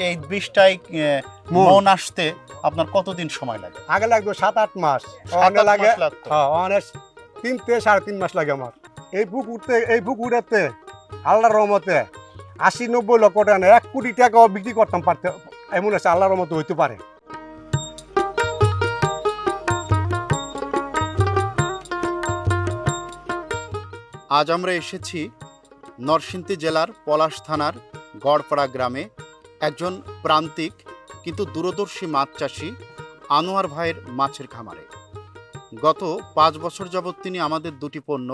এই বিষটাই মন। আসতে আপনার কতদিন সময় লাগে? আগে লাগবে সাত আট মাস আট লাগে। হ্যাঁ অনেক। তিন থেকে সাড়ে তিন মাস লাগে আমার। এই বুক উঠতে এই বুক উঠাতে আল্লাহর রহমতে আশি নব্বই লক্ষ টাকা এক কোটি টাকাও বিক্রি করতাম পারতে এমন আছে আল্লাহর রহমতে হইতে পারে। আজ আমরা এসেছি নরসিংদী জেলার পলাশ থানার গড়পাড়া গ্রামে। একজন প্রান্তিক কিন্তু দূরদর্শী মাছ চাষি আনোয়ার ভাইয়ের মাছের খামারে। গত পাঁচ বছর যাবৎ তিনি আমাদের দুটি পণ্য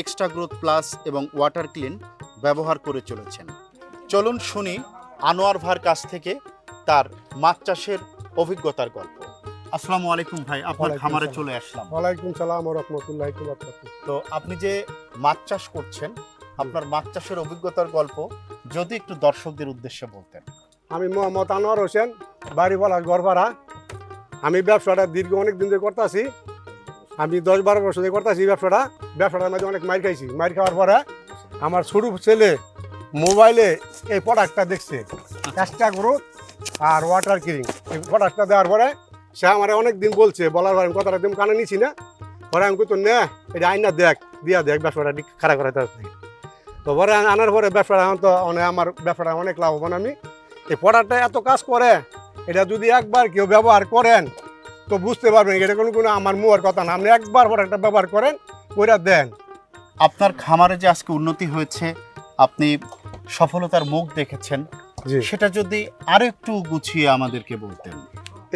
এক্সট্রা গ্রোথ প্লাস এবং ওয়াটার ক্লিন ব্যবহার করে চলেছেন। চলুন শুনি আনোয়ার ভাইয়ের কাছ থেকে তার মাছ চাষের অভিজ্ঞতার গল্প। আসসালামু আলাইকুম ভাই আপনার খামারে চলে আসলাম। ওয়ালাইকুম সালাম ও রহমতুল্লাহ তো আপনি যে মাছ চাষ করছেন আপনার মাছ চাষের অভিজ্ঞতার গল্প যদি একটু দর্শকদের উদ্দেশ্যে বলতেন। আমি মোহাম্মদ আনোয়ার হোসেন, বাড়ি বলা গড়পাড়া আমি ব্যবসাটা দীর্ঘ অনেক দিন ধরে করতেছি। আমি দশ বারো বছর ধরে করতেছি ব্যবসাটা। ব্যবসাটার মধ্যে অনেক মাইর খাইছি। মাইর খাওয়ার পরে আমার ছোট ছেলে মোবাইলে এই প্রোডাক্টটা দেখছে। এক্সট্রা গ্রোথ আর ওয়াটার কিরিং এই প্রোডাক্টটা দেওয়ার পরে সে আমার অনেক দিন বলছে, বলার পরে আমি কথাটা একদম কানে নিছি না। পরে আমি কইতো নে, এটা আইনা দেখ, দিয়া দেখ, ব্যবসাটা খারাপ করে তার থেকে তো পরে আনার পরে ব্যবসাটা তো অনেক আমার ব্যবসাটা অনেক লাভবান আমি। এই পড়াটা এত কাজ করে এটা যদি একবার কেউ ব্যবহার করেন তো বুঝতে পারবেন এটা কোনো কোনো আমার মুয়ার কথা না। আপনি একবার প্রোডাক্টটা ব্যবহার করেন ওইটা দেন। আপনার খামারে যে আজকে উন্নতি হয়েছে আপনি সফলতার মুখ দেখেছেন সেটা যদি আরও একটু গুছিয়ে আমাদেরকে বলতেন।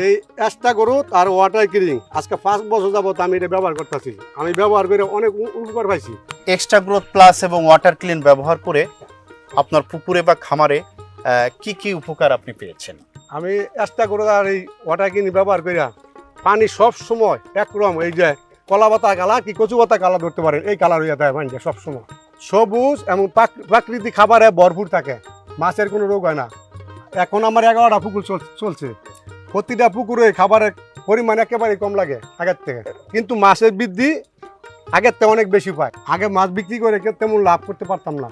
এই এক্সট্রা গ্রোথ আর ওয়াটার কিলিং আজকে পাঁচ বছর যাবত আমি এটা ব্যবহার করতেছি। আমি ব্যবহার করে অনেক উপকার পাইছি। এক্সট্রা গ্রোথ প্লাস এবং ওয়াটার ক্লিন ব্যবহার করে আপনার পুকুরে বা খামারে কি কি উপকার আপনি পেয়েছেন? আমি এক্সট্রা করে আর এই ওয়াটার কিলিং ব্যবহার করিয়া পানি সব সময় একরকম এই যে কলা পাতা কালা কি কচু পাতা কালা ধরতে পারেন, এই কালার দেয় পানিটা সব সময়। সবুজ এবং প্রাকৃতিক খাবারে ভরপুর থাকে, মাছের কোনো রোগ হয় না। এখন আমার এগারোটা পুকুর চল- চলছে। প্রতিটা পুকুরে খাবারের পরিমাণ একেবারে কম লাগে আগের থেকে। কিন্তু মাছের বৃদ্ধি আগের থেকে অনেক বেশি পায়। আগে মাছ বিক্রি করে তেমন লাভ করতে পারতাম না।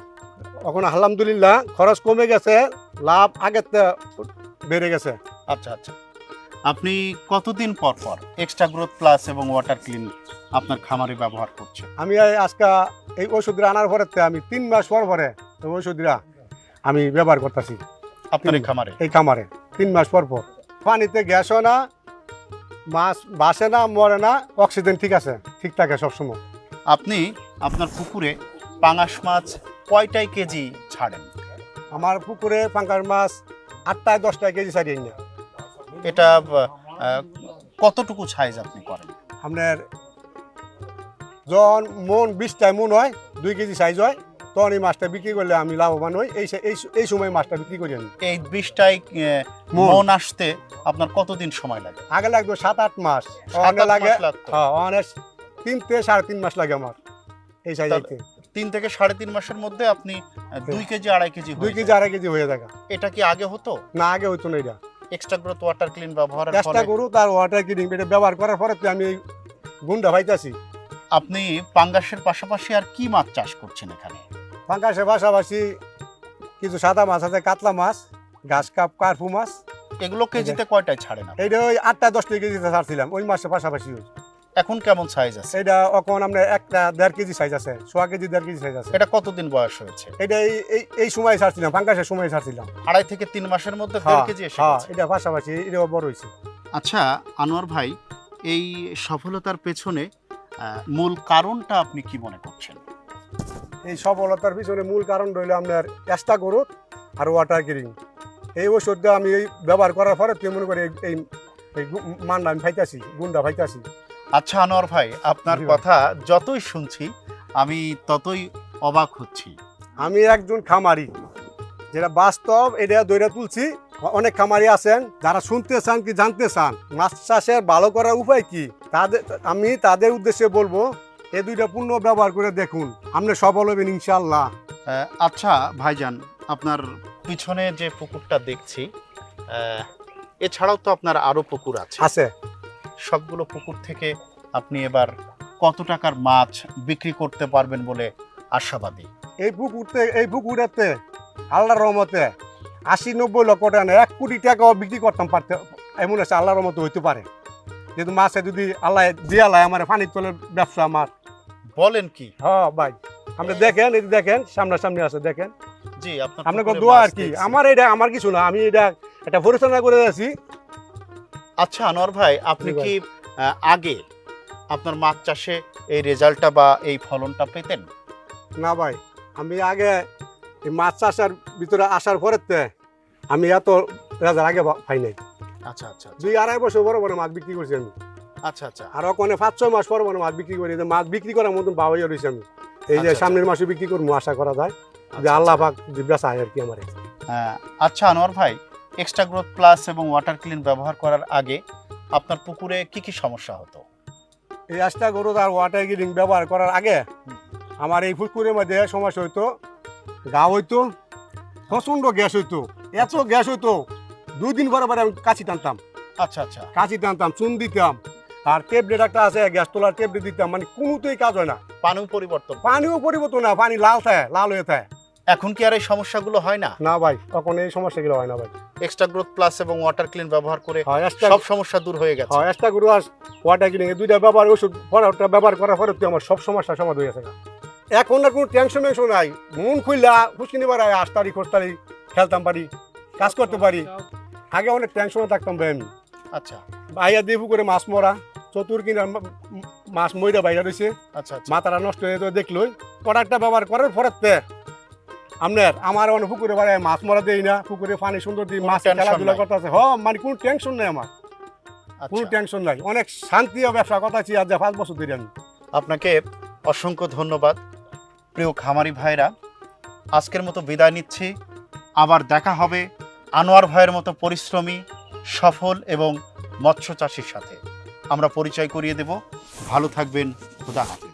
এখন আলহামদুলিল্লাহ খরচ কমে গেছে লাভ আগের বেড়ে গেছে। আচ্ছা আচ্ছা। আপনি কতদিন পর পর এক্সট্রা গ্রোথ প্লাস এবং ওয়াটার ক্লিন আপনার খামারে ব্যবহার করছেন? আমি আজকে এই ওষুধটা আনার পরে আমি তিন মাস পর পরে এই ওষুধটা আমি ব্যবহার করতেছি। আপনার এই খামারে? এই খামারে তিন মাস পর পর। পানিতে গ্যাস হয় না মাছ বাসে না মরে না অক্সিজেন ঠিক আছে ঠিক থাকে সবসময়। আপনি আপনার পুকুরে পাঙাশ মাছ কয়টাই কেজি ছাড়েন? আমার পুকুরে পাঙ্কার মাছ আটটায় দশটায় কেজি ছাড়িয়ে না এটা কতটুকু সাইজ আপনি করেন? আপনার যখন মন বিশটায় মন হয় দুই কেজি সাইজ হয় তখন এই মাছটা বিক্রি করলে আমি লাভবান হই। এই এই সময় মাছটা বিক্রি করি আমি। এই বিশটায় মন। আসতে আপনার কতদিন সময় লাগে? আগে লাগতো সাত আট মাস অনেক লাগে। হ্যাঁ অনেক তিন থেকে সাড়ে তিন মাস লাগে আমার এই সাইজ তিন থেকে সাড়ে তিন মাসের মধ্যে আপনি দুই কেজি আড়াই কেজি দুই কেজি আড়াই কেজি হয়ে থাকে এটা কি আগে হতো? না আগে হইতো না এটা। এক্সট্রা গ্রোথ ওয়াটার ক্লিন ব্যবহারের চেষ্টা করু তার ওয়াটার কিনিং এটা ব্যবহার করার পরে আমি গুন্ডা পাইতাছি আপনি পাঙ্গাসের পাশাপাশি আর কি মাছ চাষ করছেন এখানে? ফাঁকাশে পাশাপাশি কিছু সাদা মাছ আছে কাতলা মাছ ঘাস কাপ কার্পু মাছ। এগুলো কেজিতে কয়টায় ছাড়ে না এইটা ওই আটটা দশটা কেজিতে ছাড়ছিলাম ওই মাসের পাশাপাশি ওই। এখন কেমন সাইজ আছে? এটা এখন আপনার একটা দেড় কেজি সাইজ আছে সোয়া কেজি দেড় কেজি সাইজ আছে। এটা কতদিন বয়স হয়েছে? এটা এই এই এই সময় ছাড়ছিলাম ফাঁকাশের সময় ছাড়ছিলাম। আড়াই থেকে তিন মাসের মধ্যে দেড় হ্যাঁ, কেজি এসে হ্যাঁ, গেছে। এটা পাশাপাশি এটা বড় হয়েছে। আচ্ছা আনোয়ার ভাই এই সফলতার পেছনে মূল কারণটা আপনি কি মনে করছেন? এই সফলতার পিছনে মূল কারণ রইল আপনার এক্সট্রা গ্রোথ আর ওয়াটার কিরিং এই ওষুধটা আমি এই ব্যবহার করার পরে তুই মনে করি এই- মানটা আমি ফাইতাছি গুন্ডা ফাইতাছি আচ্ছা আনোয়ার ভাই আপনার কথা যতই শুনছি আমি ততই অবাক হচ্ছি। আমি একজন খামারি যেটা বাস্তব এটা দইরা তুলছি। অনেক খামারি আছেন যারা শুনতে চান কি জানতে চান মাছ চাষের ভালো করার উপায় কি? তাদের আমি তাদের উদ্দেশ্যে বলব এ দুইটা পূর্ণ ব্যবহার করে দেখুন আপনি সফল হবেন ইনশাল্লাহ আচ্ছা ভাইজান আপনার পিছনে যে পুকুরটা দেখছি এছাড়াও তো আপনার আরও পুকুর আছে। আছে। সবগুলো পুকুর থেকে আপনি এবার কত টাকার মাছ বিক্রি করতে পারবেন বলে আশাবাদী? এই পুকুরতে এই পুকুরেতে আল্লাহর রহমতে আশি নব্বই লক্ষ টাকা না এক কোটি টাকাও বিক্রি করতাম পারতে এমন আছে আল্লাহর মতো হইতে পারে। যেহেতু মাছে যদি আল্লাহ দিয়ে আল্লাহ আমার পানির তলের ব্যবসা আমার। বলেন কি? হ্যাঁ ভাই। আপনি দেখেন এই দেখেন সামনাসামনি আছে দেখেন। জি আপনার আপনাকে দোয়া আর কি। আমার এটা আমার কিছু না আমি এটা একটা পরিচালনা করে আছি আচ্ছা আনোয়ার ভাই আপনি কি আগে আপনার মাছ চাষে এই রেজাল্টটা বা এই ফলনটা পেতেন? না ভাই আমি আগে এই মাছ চাষের ভিতরে আসার পরেতে আমি এত রেজাল্ট আগে পাই নাই। আচ্ছা আচ্ছা দুই আড়াই বছর বড় বড় মাছ বিক্রি করছি আমি। আচ্ছা আচ্ছা। আর ওখানে পাঁচ ছয় মাস পর পর মাছ বিক্রি করি যে মাছ বিক্রি করার মতন বাবাই রয়েছে আমি। এই যে আচ্ছা, সামনের মাসে বিক্রি করব আশা করা যায়। যে আচ্ছা, আল্লাহ আচ্ছা। পাক জিজ্ঞাসা আর কি আমার। আহ, আচ্ছা আনোয়ার ভাই এক্সট্রা গ্রোথ প্লাস এবং ওয়াটার ক্লিন ব্যবহার করার আগে আপনার পুকুরে কি কি সমস্যা হতো? এই আশটা গরু আর ওয়াটার গিরিং ব্যবহার করার আগে আমার এই পুকুরের মধ্যে সমস্যা হইতো গা হইতো প্রচণ্ড গ্যাস হইতো এত গ্যাস হইতো। দুই দিন পরে পরে আমি কাছি টানতাম। আচ্ছা আচ্ছা। কাছি টানতাম চুন দিতাম। আর ট্যাবলেট একটা আছে গ্যাস তোলার ট্যাবলেট দিতাম মানে কোনোতেই কাজ হয় না। পানিও পরিবর্তন। পানিও পরিবর্তন না পানি লাল থাকে লাল হয়ে থাকে। এখন কি আর এই সমস্যাগুলো হয় না? না ভাই তখন এই সমস্যাগুলো হয় না ভাই। এক্সট্রা গ্রোথ প্লাস এবং ওয়াটার ক্লিন ব্যবহার করে হয় সব সমস্যা দূর হয়ে গেছে। হয় একটা গরু আর ওয়াটার কিনে দুইটা ব্যবহার ওষুধ পড়াটা ব্যবহার করার পরে তুই আমার সব সমস্যার সমাধান হয়ে গেছে এখন আর কোনো টেনশন মেনশন নাই মন খুললা হুসকিনি বাড়ায় আস্তারি খোস্তারি খেলতাম পারি কাজ করতে পারি। আগে অনেক টেনশনে থাকতাম ভাই আমি। আচ্ছা। আইয়া দিয়ে পুকুরে মাছ মরা চতুর কিনা মাছ মইরা বাইরে রয়েছে আচ্ছা আচ্ছা। মাথাটা নষ্ট হয়ে তো দেখলই। প্রোডাক্টটা ব্যবহার করার পরেতে আপনার আমার অনেক পুকুরে বাড়ায় মাছ মরা দেই না পুকুরে পানি সুন্দর দিই মাছ খেলাধুলা। করতেছে। হ মানে কোনো টেনশন নাই আমার। কোনো আচ্ছা টেনশন নাই। অনেক শান্তি ব্যবসা কথা আছি আজ পাঁচ বছর ধরে আমি। আপনাকে অসংখ্য ধন্যবাদ। প্রিয় খামারি ভাইরা আজকের মতো বিদায় নিচ্ছি। আবার দেখা হবে আনোয়ার ভাইয়ের মতো পরিশ্রমী সফল এবং মৎস্য চাষির সাথে। আমরা পরিচয় করিয়ে দেব। ভালো থাকবেন। খুদা হাফিজ।